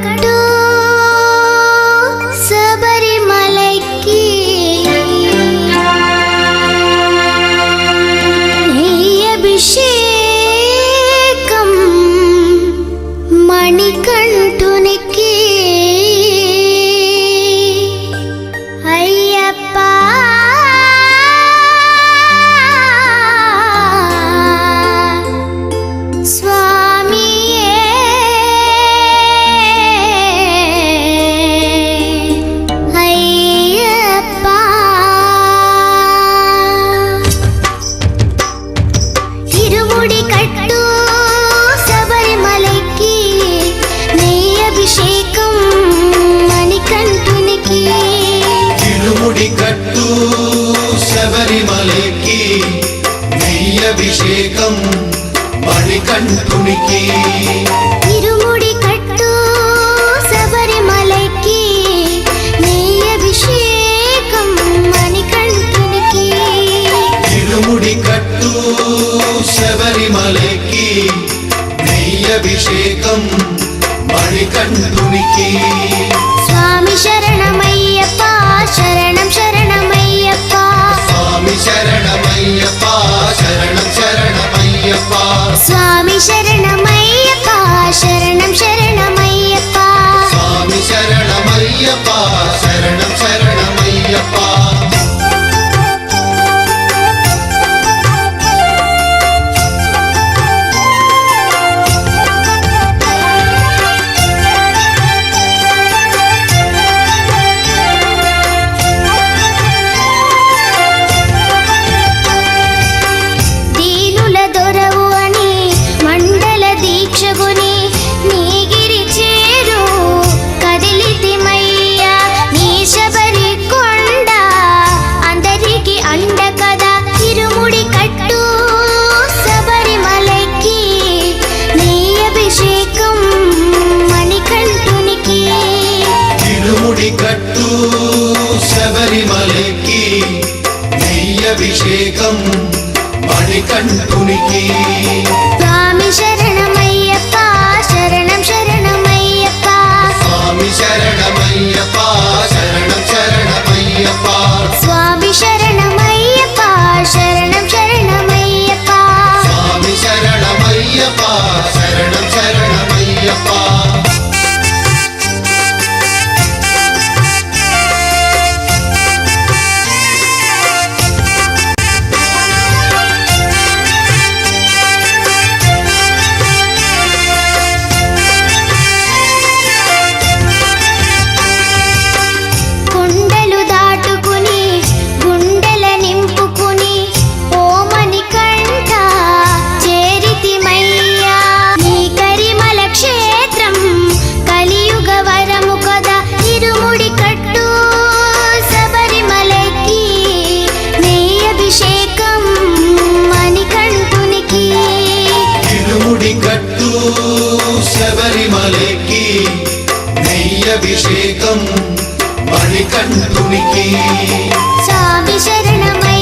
கடோ சபரிமலைக்கு. அபிஷேகம் மணிகண்டுனை అభిషేకం మణికంఠునికి. ఇరుముడి కట్టు శబరిమలకి నీ అభిషేకం మణికంఠునికి. ఇరుముడి కట్టు శబరిమలకి అభిషేకం அபிஷேகம் மணிகண்டுனிக்கு சாமி சரணமை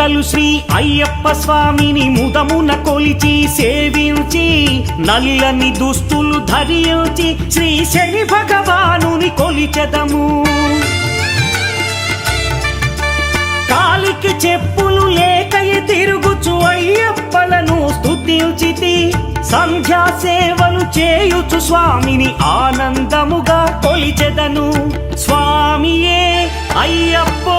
ముప్పూటలు శ్రీ అయ్యప్ప స్వామిని ముదమున కొలిచి సేవించి నల్లని దుస్తులు ధరించి శ్రీ శని భగవానుని కొలిచెదము. కాలికి చెప్పులు లేకయ తిరుగుచు అయ్యప్పలను స్తుతించితి సంధ్యా సేవలు చేయుచు స్వామిని ఆనందముగా కొలిచెదను. స్వామియే అయ్యప్పో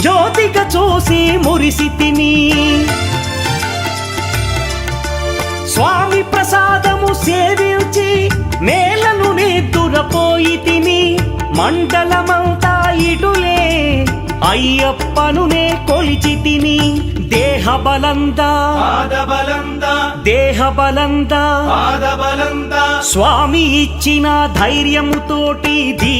జ్యోతిగా చూసి మురిసి తిని. స్వామి ప్రసాదము సేవించి నేలను నిద్దురపోయి తిని. మండలమంతా ఇటులే అయ్యప్పను నే కొలిచి తిని. దేహ బలందా దేహ బలందా స్వామి ఇచ్చిన ధైర్యముతోటి దీ